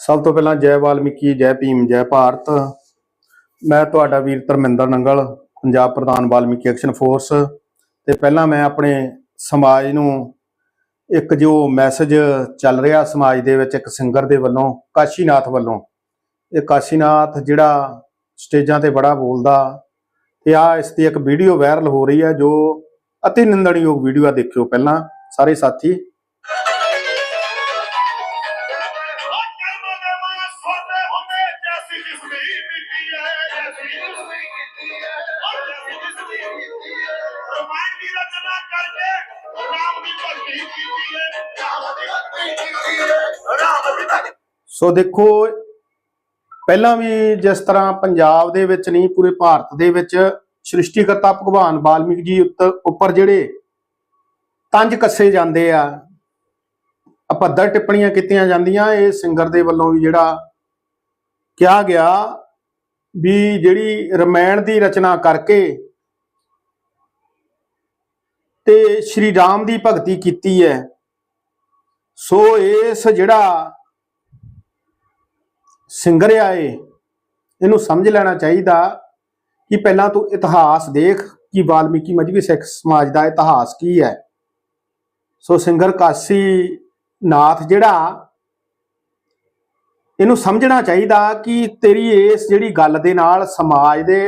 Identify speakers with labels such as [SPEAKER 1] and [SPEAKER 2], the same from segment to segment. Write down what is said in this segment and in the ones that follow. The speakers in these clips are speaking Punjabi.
[SPEAKER 1] ਸਭ ਤੋਂ ਪਹਿਲਾਂ ਜੈ ਵਾਲਮੀਕੀ, ਜੈ ਭੀਮ, ਜੈ ਭਾਰਤ। ਮੈਂ ਤੁਹਾਡਾ ਵੀਰ ਧਰਮਿੰਦਰ ਨੰਗਲ, ਪੰਜਾਬ ਪ੍ਰਧਾਨ ਵਾਲਮੀਕੀ ਐਕਸ਼ਨ ਫੋਰਸ। ਤੇ ਪਹਿਲਾਂ ਮੈਂ ਆਪਣੇ ਸਮਾਜ ਨੂੰ ਇੱਕ ਜੋ ਮੈਸੇਜ ਚੱਲ ਰਿਹਾ ਸਮਾਜ ਦੇ ਵਿੱਚ, ਇੱਕ ਸਿੰਗਰ ਦੇ ਵੱਲੋਂ, ਕਾਸ਼ੀਨਾਥ ਵੱਲੋਂ। ਇਹ ਕਾਸ਼ੀਨਾਥ ਜਿਹੜਾ ਸਟੇਜਾਂ ਤੇ ਬੜਾ ਬੋਲਦਾ, ਤੇ ਆ ਇਸ ਦੀ ਇੱਕ ਵੀਡੀਓ ਵਾਇਰਲ ਹੋ ਰਹੀ ਹੈ, ਜੋ ਅਤੀ ਨਿੰਦਣਯੋਗ ਵੀਡੀਓ ਆ, ਦੇਖਿਓ ਪਹਿਲਾਂ, ਸਾਰੇ ਸਾਥੀ। ਸੋ ਦੇਖੋ, ਪਹਿਲਾਂ ਵੀ ਜਿਸ ਤਰ੍ਹਾਂ ਪੰਜਾਬ ਦੇ ਵਿੱਚ ਨਹੀਂ, ਪੂਰੇ ਭਾਰਤ ਦੇ ਵਿੱਚ ਸ੍ਰਿਸ਼ਟੀਕਰਤਾ ਭਗਵਾਨ ਵਾਲਮੀਕ ਜੀ ਉੱਤੇ- ਉੱਪਰ ਜਿਹੜੇ ਤੰਜ ਕੱਸੇ ਜਾਂਦੇ ਆ, ਅਪੱਧਰ ਟਿੱਪਣੀਆਂ ਕੀਤੀਆਂ ਜਾਂਦੀਆਂ, ਇਹ ਸਿੰਗਰ ਦੇ ਵੱਲੋਂ ਵੀ ਜਿਹੜਾ ਕਿਹਾ ਗਿਆ ਵੀ ਜਿਹੜੀ ਰਮਾਇਣ ਦੀ ਰਚਨਾ ਕਰਕੇ ਤੇ ਸ਼੍ਰੀ ਰਾਮ ਦੀ ਭਗਤੀ ਕੀਤੀ ਹੈ, ਸੋ ਇਸ ਜਿਹੜਾ ਸਿੰਗਰ ਆ ਇਹਨੂੰ ਸਮਝ ਲੈਣਾ ਚਾਹੀਦਾ ਕਿ ਪਹਿਲਾਂ ਤੂੰ ਇਤਿਹਾਸ ਦੇਖ ਕਿ ਵਾਲਮੀਕੀ ਮਜਬੀ ਸਿੱਖ ਸਮਾਜ ਦਾ ਇਤਿਹਾਸ ਕੀ ਹੈ। ਸੋ ਸਿੰਗਰ ਕਾਸੀ ਨਾਥ ਜਿਹੜਾ ਇਹਨੂੰ ਸਮਝਣਾ ਚਾਹੀਦਾ ਕਿ ਤੇਰੀ ਇਸ ਜਿਹੜੀ ਗੱਲ ਦੇ ਨਾਲ ਸਮਾਜ ਦੇ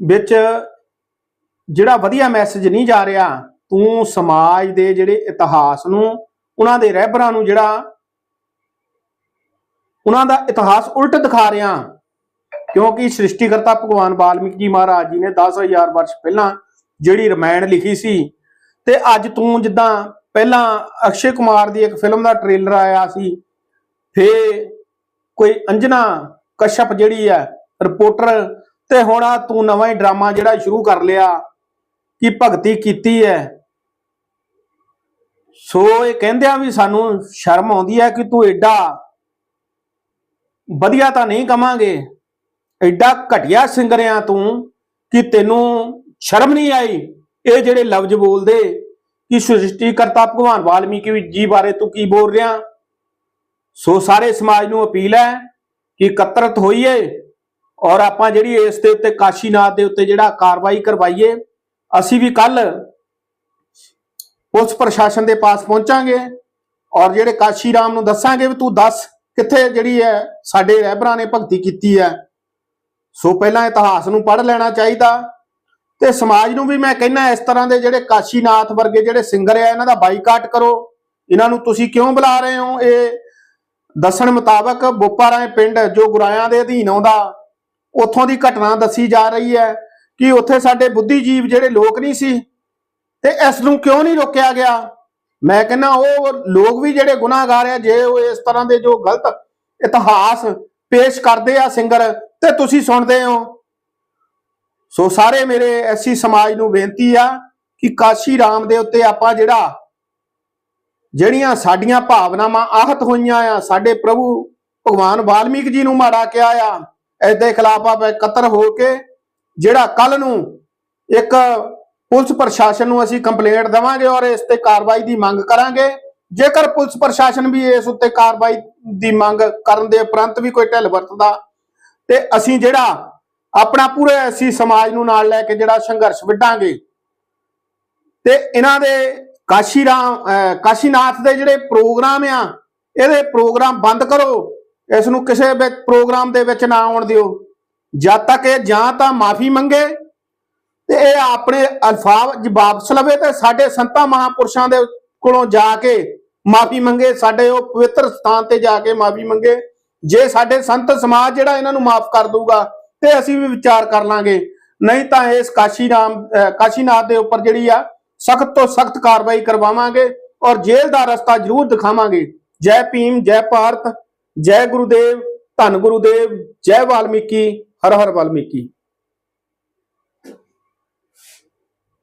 [SPEAKER 1] ਵਿੱਚ ਜਿਹੜਾ ਵਧੀਆ ਮੈਸੇਜ ਨਹੀਂ ਜਾ ਰਿਹਾ, ਤੂੰ ਸਮਾਜ ਦੇ ਜਿਹੜੇ ਇਤਿਹਾਸ ਨੂੰ, ਉਹਨਾਂ ਦੇ ਰਹਿਬਰਾਂ ਨੂੰ ਜਿਹੜਾ ਉਹਨਾਂ ਦਾ ਇਤਿਹਾਸ ਉਲਟ ਦਿਖਾ ਰਿਹਾ। ਕਿਉਂਕਿ ਸ੍ਰਿਸ਼ਟੀਕਰਤਾ ਭਗਵਾਨ ਵਾਲਮੀਕ ਜੀ ਮਹਾਰਾਜ ਜੀ ਨੇ 10000 ਵਰਸ਼ ਪਹਿਲਾਂ ਜਿਹੜੀ ਰਮਾਇਣ ਲਿਖੀ ਸੀ ਤੇ ਅੱਜ ਤੂੰ ਜਿੱਦਾਂ ਪਹਿਲਾਂ ਅਕਸ਼ੇ ਕੁਮਾਰ ਦੀ ਇੱਕ ਫਿਲਮ ਦਾ ਟ੍ਰੇਲਰ ਆਇਆ ਸੀ ਫੇ ਕੋਈ ਅੰਜਨਾ ਕਸ਼ਪ ਜਿਹੜੀ ਹੈ, ਰਿਪੋਰਟਰ, ਤੇ ਹੁਣ ਆ ਤੂੰ ਨਵਾਂ ਹੀ ਡਰਾਮਾ ਜਿਹੜਾ ਸ਼ੁਰੂ ਕਰ ਲਿਆ, ਕਿ ਭਗਤੀ ਕੀਤੀ ਹੈ? ਸੋ ਇਹ ਕਹਿੰਦਿਆਂ ਵੀ ਸਾਨੂੰ ਸ਼ਰਮ ਆਉਂਦੀ ਹੈ ਕਿ ਤੂੰ ਐਡਾ ਵਧੀਆ ਤਾਂ ਨਹੀਂ ਕਵਾਂਗੇ ਐਡਾ ਘਟਿਆ ਸਿੰਗਰਿਆ ਤੂੰ ਕਿ ਤੈਨੂੰ ਸ਼ਰਮ ਨਹੀਂ ਆਈ? ਇਹ ਜਿਹੜੇ ਲਫ਼ਜ਼ ਬੋਲਦੇ ਕਿ ਸ੍ਰਿਸ਼ਟੀਕਰਤਾ ਭਗਵਾਨ ਵਾਲਮੀਕੀ ਜੀ ਬਾਰੇ ਤੂੰ ਕੀ ਬੋਲ ਰਿਹਾ? ਸੋ ਸਾਰੇ ਸਮਾਜ ਨੂੰ ਅਪੀਲ ਹੈ ਕਿ ਇਕੱਤਰਤ ਹੋਈਏ ਔਰ ਆਪਾਂ ਜਿਹੜੀ ਇਸ ਦੇ ਉੱਤੇ ਕਾਸ਼ੀਨਾਥ ਦੇ ਉੱਤੇ ਜਿਹੜਾ ਕਾਰਵਾਈ ਕਰਵਾਈਏ, ਅਸੀਂ ਵੀ ਕੱਲ ਪੁਲਿਸ ਪ੍ਰਸ਼ਾਸਨ ਦੇ ਪਾਸ ਪਹੁੰਚਾਂਗੇ ਔਰ ਜਿਹੜੇ ਕਾਸ਼ੀ ਰਾਮ ਨੂੰ ਦੱਸਾਂਗੇ ਵੀ ਤੂੰ ਦੱਸ ਕਿੱਥੇ ਜਿਹੜੀ ਹੈ ਸਾਡੇ ਰਹਿਬਰਾਂ ਨੇ ਭਗਤੀ ਕੀਤੀ ਹੈ। ਸੋ ਪਹਿਲਾਂ ਇਤਿਹਾਸ ਨੂੰ ਪੜ੍ਹ ਲੈਣਾ ਚਾਹੀਦਾ ਤੇ ਸਮਾਜ ਨੂੰ ਵੀ ਮੈਂ ਕਹਿੰਦਾ ਇਸ ਤਰ੍ਹਾਂ ਦੇ ਜਿਹੜੇ ਕਾਸ਼ੀਨਾਥ ਵਰਗੇ ਜਿਹੜੇ ਸਿੰਗਰ ਆ, ਇਹਨਾਂ ਦਾ ਬਾਈਕਾਟ ਕਰੋ। ਇਹਨਾਂ ਨੂੰ ਤੁਸੀਂ ਕਿਉਂ ਬੁਲਾ ਰਹੇ ਹੋ? ਇਹ ਦੱਸਣ ਮੁਤਾਬਕ ਬੋਪਾਰਾਏ ਪਿੰਡ ਜੋ ਗੁਰਾਇਆਂ ਦੇ ਅਧੀਨ ਆਉਂਦਾ, ਉੱਥੋਂ ਦੀ ਘਟਨਾ ਦੱਸੀ ਜਾ ਰਹੀ ਹੈ ਕਿ ਉੱਥੇ ਸਾਡੇ ਬੁੱਧੀਜੀਵ ਜਿਹੜੇ ਲੋਕ ਨਹੀਂ ਸੀ ਤੇ ਇਸ ਨੂੰ ਕਿਉਂ ਨਹੀਂ ਰੋਕਿਆ ਗਿਆ? ਮੈਂ ਕਹਿੰਦਾ ਉਹ ਲੋਕ ਵੀ ਜਿਹੜੇ ਗੁਨਾਹਗਾਰ ਆ, ਜੇ ਉਹ ਇਸ ਤਰ੍ਹਾਂ ਦੇ ਜੋ ਗਲਤ ਇਤਿਹਾਸ ਪੇਸ਼ ਕਰਦੇ ਆ ਸਿੰਗਰ, ਤੇ ਤੁਸੀਂ ਸੁਣਦੇ ਹੋ। ਸੋ ਸਾਰੇ ਮੇਰੇ ਐਸੀ ਸਮਾਜ ਨੂੰ ਬੇਨਤੀ ਆ ਕਿ ਕਾਸ਼ੀ ਰਾਮ ਦੇ ਉੱਤੇ ਆਪਾਂ ਜਿਹੜਾ ਜਿਹੜੀਆਂ ਸਾਡੀਆਂ ਭਾਵਨਾਵਾਂ ਆਹਤ ਹੋਈਆਂ ਆ, ਸਾਡੇ ਪ੍ਰਭੂ ਭਗਵਾਨ ਵਾਲਮੀਕ ਜੀ ਨੂੰ ਮਾੜਾ ਕਿਹਾ ਆ ਇਸ ਖਿਲਾਫ ਆਪਾਂ ਇਕੱਤਰ ਹੋ ਕੇ ਜਿਹੜਾ ਕੱਲ ਨੂੰ ਇੱਕ ਪੁਲਿਸ ਪ੍ਰਸ਼ਾਸਨ ਨੂੰ ਅਸੀਂ ਕੰਪਲੇਂਟ ਦੇਵਾਂਗੇ ਔਰ ਇਸ ਤੇ ਕਾਰਵਾਈ ਦੀ ਮੰਗ ਕਰਾਂਗੇ। ਜੇਕਰ ਪੁਲਿਸ ਪ੍ਰਸ਼ਾਸਨ ਵੀ ਇਸ ਉੱਤੇ ਕਾਰਵਾਈ ਦੀ ਮੰਗ ਕਰਨ ਦੇ ਉਪਰੰਤ ਵੀ ਕੋਈ ਢਿੱਲ ਵਰਤਦਾ, ਤੇ ਅਸੀਂ ਜਿਹੜਾ ਆਪਣਾ ਪੂਰੇ ਅਸੀਂ ਸਮਾਜ ਨੂੰ ਨਾਲ ਲੈ ਕੇ ਜਿਹੜਾ ਸੰਘਰਸ਼ ਵਿੱਢਾਂਗੇ, ਤੇ ਇਹਨਾਂ ਦੇ ਕਾਸ਼ੀ ਰਾਮ ਕਾਸ਼ੀਨਾਥ ਦੇ ਜਿਹੜੇ ਪ੍ਰੋਗਰਾਮ ਆ, ਇਹਦੇ ਪ੍ਰੋਗਰਾਮ ਬੰਦ ਕਰੋ। ਇਸ ਨੂੰ ਕਿਸੇ ਵੀ ਪ੍ਰੋਗਰਾਮ ਦੇ ਵਿੱਚ ਨਾ ਆਉਣ ਦਿਓ। ਜਦ ਤੱਕ ਇਹ ਜਾਂ ਤਾਂ ਮਾਫੀ ਮੰਗੇ ਤੇ ਇਹ ਆਪਣੇ ਅਲਫਾਜ਼ ਵਾਪਸ ਲਵੇ ਤੇ ਸਾਡੇ ਸੰਤਾਂ ਮਹਾਪੁਰਸ਼ਾਂ ਦੇ ਕੋਲੋਂ ਜਾ ਕੇ ਮਾਫੀ ਮੰਗੇ, ਸਾਡੇ ਉਹ ਪਵਿੱਤਰ ਸਥਾਨ ਤੇ ਜਾ ਕੇ ਮਾਫੀ ਮੰਗੇ। ਜੇ ਸਾਡੇ ਸੰਤ ਸਮਾਜ ਜਿਹੜਾ ਇਹਨਾਂ ਨੂੰ ਮਾਫ ਕਰ ਦੂਗਾ ਤੇ ਅਸੀਂ ਵੀ ਵਿਚਾਰ ਕਰ ਲਾਂਗੇ। ਨਹੀਂ ਤਾਂ ਇਸ ਕਾਸ਼ੀ ਨਾਮ ਕਾਸ਼ੀਨਾਥ ਦੇ ਉੱਪਰ ਜਿਹੜੀ ਆ ਸਖਤ ਤੋਂ ਸਖਤ ਕਾਰਵਾਈ ਕਰਵਾਵਾਂਗੇ ਔਰ ਜੇਲ੍ਹ ਦਾ ਰਸਤਾ ਜ਼ਰੂਰ ਦਿਖਾਵਾਂਗੇ। ਜੈ ਭੀਮ, ਜੈ ਭਾਰਤ, ਜੈ ਗੁਰੂਦੇਵ, ਧੰਨ ਗੁਰੂਦੇਵ, ਜੈ ਵਾਲਮੀਕੀ, ਹਰ ਹਰ ਵਾਲਮੀਕੀ।